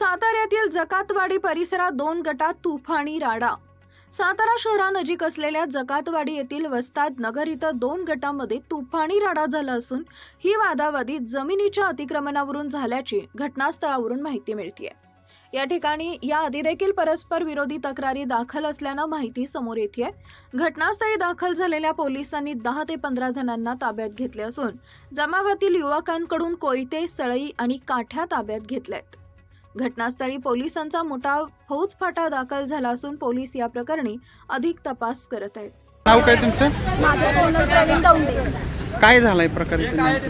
साताऱ्यातील जकातवाडी परिसरात दोन गटात तुफानी राडा. सातारा शहरानजीक असलेल्या जकातवाडी येथील वस्ताद नगर इथं दोन गटामध्ये तुफानी राडा झाला असून ही वादावादी जमिनीच्या अतिक्रमणावरून झाल्याची घटनास्थळावरून माहिती मिळतीये. या ठिकाणी या देखील परस्पर विरोधी तक्रारी दाखल असल्यानं माहिती समोर येते घटनास्थळी दाखल झालेल्या पोलिसांनी दहा ते पंधरा जणांना ताब्यात घेतले असून जमावातील युवकांकडून कोयते सळई आणि काठ्या ताब्यात घेतल्यात. घटनास्थळी पोलिसांचा मोठा फौजफाटा दाखल झाला असून पोलीस या प्रकरणी अधिक तपास करत आहेत. नाव काय तुमचं? माझं सोनल प्रवीण दौंडे. काय झालाय प्रकार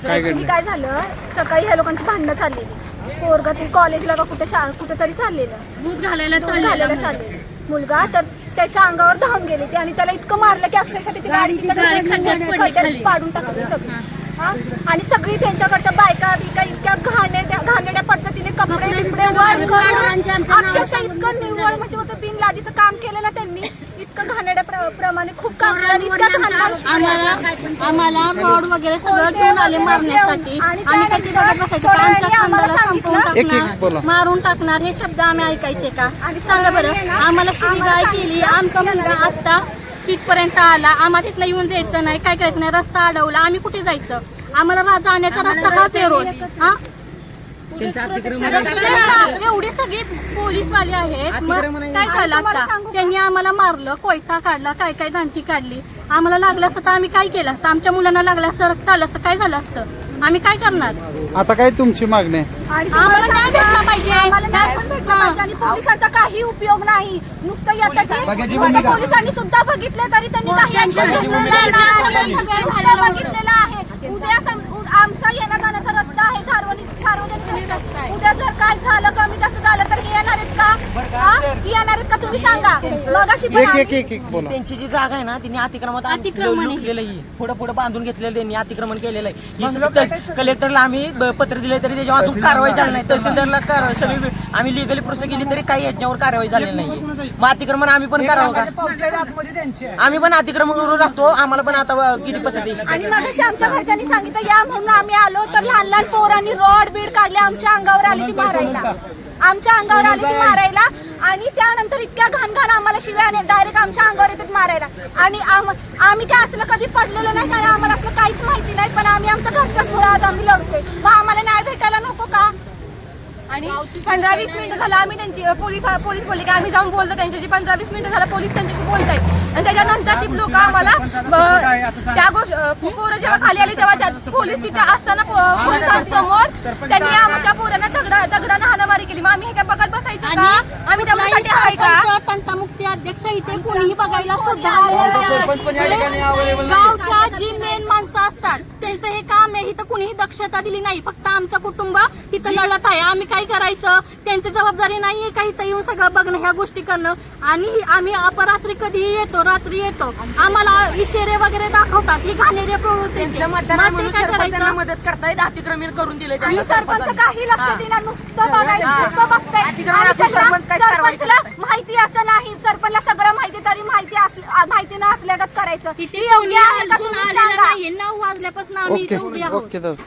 काय काय झालं? सकाळी ह्या लोकांची भांडणं चाललेली. पोरगा ते कॉलेजला का कुठे शा कुठे तरी चाललेलं. दूध घालायला दूध घालायला चाललेलं. मुलगा तर त्याच्या अंगावर धावून गेली. ती आणि त्याला इतकं मारलं की अक्षरशः त्याची गाडी तिथं गाडी खड्ड्यात पडली. खड्ड्यात खाली. पाडून टाकली सगळी. हा? आणि सगळी त्यांच्याकडच्या बायका बिका अक्षरशः इतकं निव्वळ म्हणजे होतं बिनलाजीचं काम केलं ना त्यांनी. इतकं घाणेड्या प्र- प्रमाणे खूप काम केलं आम्हाला आम्हाला रॉड वगैरे सगळं घेऊन आले मारण्यासाठी. आणि त्याची बघत बसायचं आमच्या संपवून. टाकणार मारून टाकणार हे शब्द आम्ही ऐकायचे का? आणि सांगा बरं. आम्हाला आम्हाला शिवीगाळ केली. आमचा मुलगा आता तिथपर्यंत आला. आम्हाला तिथनं येऊन जायचं नाही काय करायचं नाही रस्ता अडवला आम्ही कुठे जायचं? आम्हाला रा- जाण्याचा रस्ता काच आहे रोज हा? रस्ता- एवढे सगळे पोलीसवाले आहेत. मग काय झालं आता? त्यांनी आम्हाला मारलं कोयता काढला काय काय घंटी काढली. आम्हाला लागलं असतं तर आम्ही काय केलं असतं? आमच्या मुलांना लागलं असतं रक्त आलं असतं काय झालं असतं? आम्ही काय करणार? आता काय तुमची मागणी आहे? आणि आम्हाला तुम्हाला न्याय सांगा, भेटला पाहिजे. आम्हाला न्याय पण भेटला हा. पाहिजे आणि पोलिसांचा काही उपयोग नाही. नुसतं येतं की आता पोलिसांनी सुद्धा बघितले तरी त्यांनी काही घेतलेलं नाही. नुसतं. बघितलेलं आहे. उद्या सम- आमचा येण्या जाण्याचा रस्ता आहे सार्वजनिक सार्वजनिक रस्ता आहे उद्या जर काय झालं कमी जास्त झालं तर हे येणार आहेत का हा? हे येणार आहेत का तुम्ही सांगा. मगाशी पण एक एक आम्ही- एक एक बोला. त्यांची जी जागा आहे ना त्यांनी अतिक्रमात अतिक्रमण आहे. लुटलेलं आहे. पुढे पुढे बांधून घेतलेलं त्यांनी अतिक्रमण केलेलं आहे. ही तस- कलेक्टरला आम्ही ब- पत्र दिले तरी त्याच्यावर अजून कारवाई झाली नाही. तहसीलदारला कार- सगळी आम्ही लिगली प्रोसेस केली तरी काही याच्यावर कारवाई झालेली नाही मग अतिक्रमण आम्ही पण करावं का? आम्ही पण अतिक्रमण करून राहतो. आम्हाला पण आता व- किती पत्र द्यायची आणि मग आमच्या घरच्यांनी सांगितलं या म्हणून आम्ही आलो तर लहान लहान पोरांनी रॉड बीड काढले आमच्या अंगावर आली ती मारायला. आमच्या अंगावर आली ती मारायला आणि घाण घाण आम्हाला शिव्या डायरेक्ट आमच्या अंगावर येतात मारायला. आणि आम- आम्ही काय असलं कधी पडलेलो नाही कारण आम्हाला असलं काहीच माहिती नाही पण आम्ही आमच्या घरच्या मुळात आम्ही लढतोय. मग आम्हाला न्याय भेटायला नको का? आणि पंधरा वीस मिनिटं झालं आम्ही त्यांची पोलीस पोलीस बोलले की आम्ही जाऊन बोलतो त्यांच्याशी. पंधरा वीस मिनिटं झालं पोलीस त्यांच्याशी बोलतायत. आणि त्याच्यानंतर ती लोक आम्हाला त्या गोष्ट पोरं जेव्हा खाली आली तेव्हा त्या पोलीस तिथे असताना पोलिसांसमोर त्यांनी आमच्या पोरांना दगडा दगडानं हाणामारी केली मग आम्ही हे काय बघत बसायचं का आम्ही त्याच्यासाठी आहे का सरपंच, तंटामुक्ती अध्यक्ष इथे कोणीही बघायला सुद्धा. गावच्या जी मेन माणसं असतात त्यांचं हे काम आहे इथं कुणीही दक्षता दिली नाही. फक्त आमचं कुटुंब इथं लढत आहे. आम्ही काय करायचं? त्यांची जबाबदारी नाहीये का इथं येऊन सगळं बघणं ह्या गोष्टी करणं? आणि आम्ही अपरात्री कधीही येतो रात्री येतो. आम्हाला इशारे वगैरे दाखवतात ही घाणेरी प्रवृत्ती मग ते काय करायचं? मदत करतायत अतिक्रमण करून दिले आणि सरपंच काही लक्ष दिला नुसतं बघायचं. नुसतं बघताय आणि सरपंच सरपंचला माहिती असं नाही सरपंचला सगळं माहिती तरी माहिती असल्या- माहिती न असल्यागत करायचं ही योग्य आहे का अजून तुम्ही आलेलं सांगा. नाहीये. नऊ वाजल्यापासून आम्ही ओके इथं उभे आहोत. ओके दादा.